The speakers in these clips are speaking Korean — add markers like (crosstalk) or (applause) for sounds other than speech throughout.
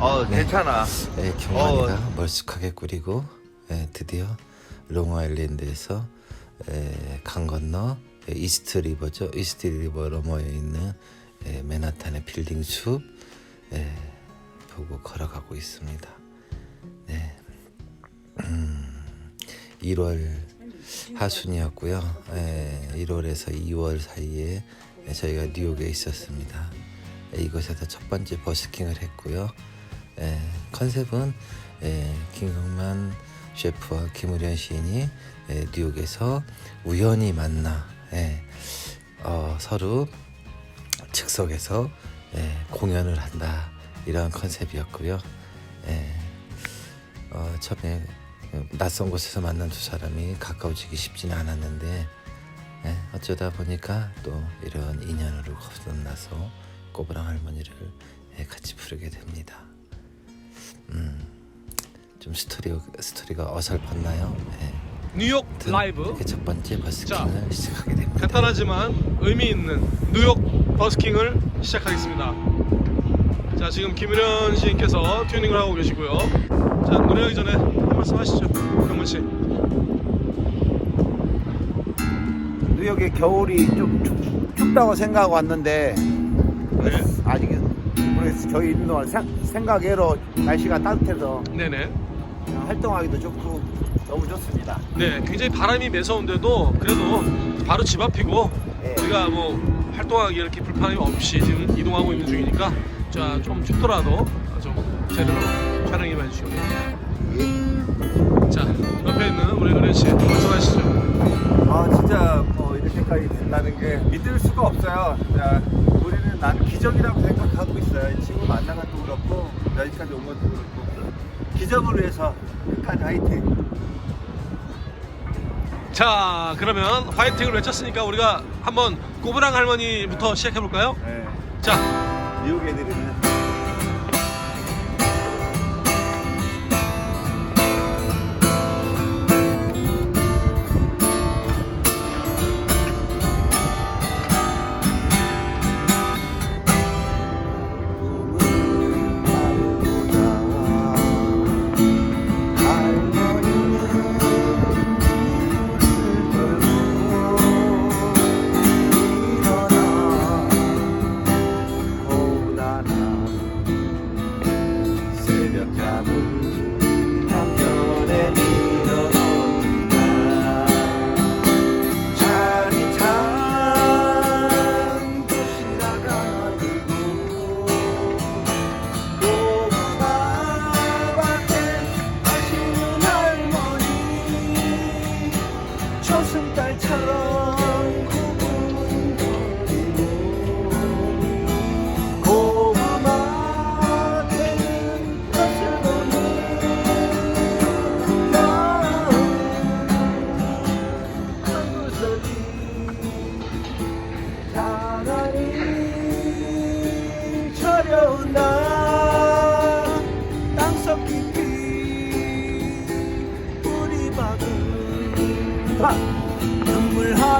어 네. 괜찮아. 예, 경만이가 어. 멀쑥하게 꾸리고 예, 드디어 롱아일랜드에서 예, 강 건너 예, 이스트 리버죠. 이스트 리버 너머에 있는 예, 맨하탄의 빌딩 숲 예, 보고 걸어가고 있습니다. 네. 음, 1월 하순이었고요. 예, 1월에서 2월 사이에 예, 저희가 뉴욕에 있었습니다. 예, 이곳에서 첫 번째 버스킹을 했고요. 예, 컨셉은 예, 김성만 셰프와 김우련 시인이 예, 뉴욕에서 우연히 만나 예, 어, 서로 즉석에서 예, 공연을 한다 이런 컨셉이었고요. 예, 어, 처음에 낯선 곳에서 만난 두 사람이 가까워지기 쉽지는 않았는데 예, 어쩌다 보니까 또 이런 인연으로 거듭나서 꼬부랑 할머니를 예, 같이 부르게 됩니다. 음, 좀 스토리 스토리가 어설펐나요? 예, 뉴욕 아무튼 라이브 이렇게 첫 번째 버스킹을 시작하게 됩니다. 간단하지만 의미 있는 뉴욕 버스킹을 시작하겠습니다. 자 지금 김유련 시인께서 튜닝을 하고 계시고요. 자 노래하기 전에 한 말씀 하시죠, 경문 씨. 뉴욕의 겨울이 좀 춥, 춥다고 생각하고 왔는데 네. 아직은 모르겠어요. 저희 있는 동안 생- 생각외로 날씨가 따뜻해서 네네. 활동하기도 좋고 너무 좋습니다. 네, 굉장히 바람이 매서운데도 그래도 바로 집 앞이고 네. 우리가 뭐 활동하기 이렇게 불편함이 없이 지금 이동하고 있는 중이니까 자 좀 춥더라도 좀 제대로 촬영 좀 해주시고 자 옆에 있는 우리 은혜 씨 말씀하시죠. 아 진짜 뭐 이렇게까지 된다는 게 믿을 수가 없어요. 자, 우리는 나는 기적이라고 생각하고 있어요. 이 친구 만난 것도 그렇고 여기까지 온 것도 그렇고 기적을 위해서 끝까지 화이팅. 자 그러면 화이팅을 외쳤으니까 우리가 한번 꼬부랑 할머니부터 시작해 볼까요? 네. 자 미국 애들은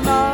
mama.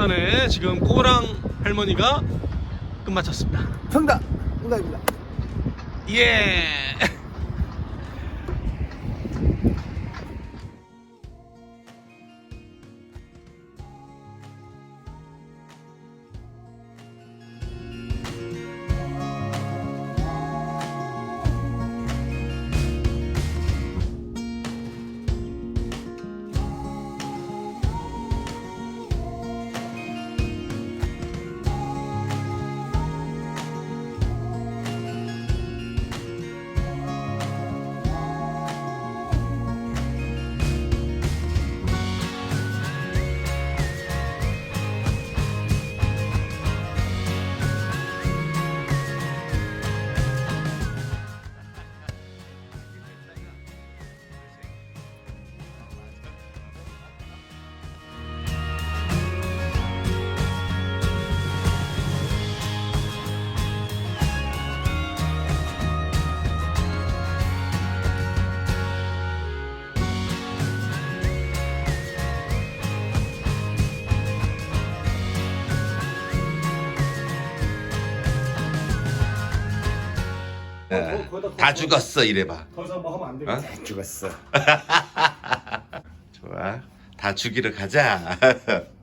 청단홍단에 지금 꼬랑 할머니가 끝마쳤습니다. 정답! 정답입니다. 예. (laughs) 다 죽었어 이래봐. 거기서 뭐 하면 안 돼. 어? 죽었어. (laughs) 좋아. 다 죽이러 가자. (laughs)